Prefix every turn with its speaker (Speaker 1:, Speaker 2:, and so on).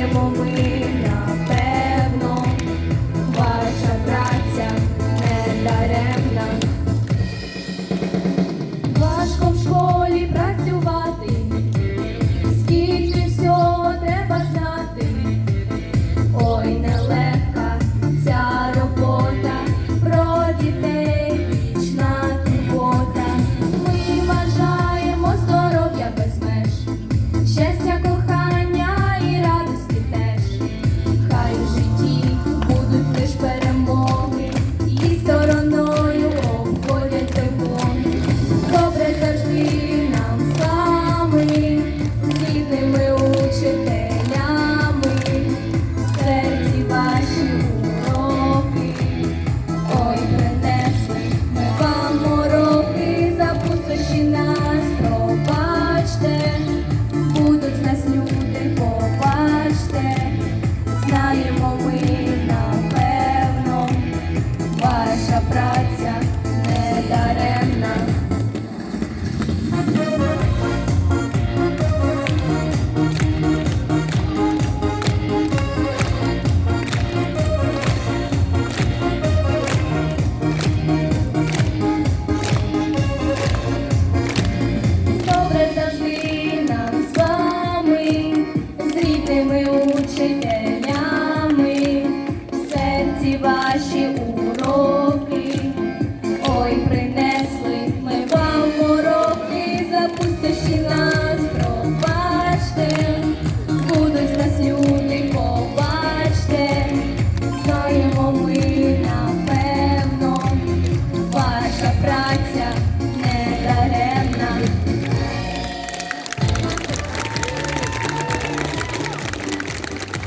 Speaker 1: Стоїмо ми. ache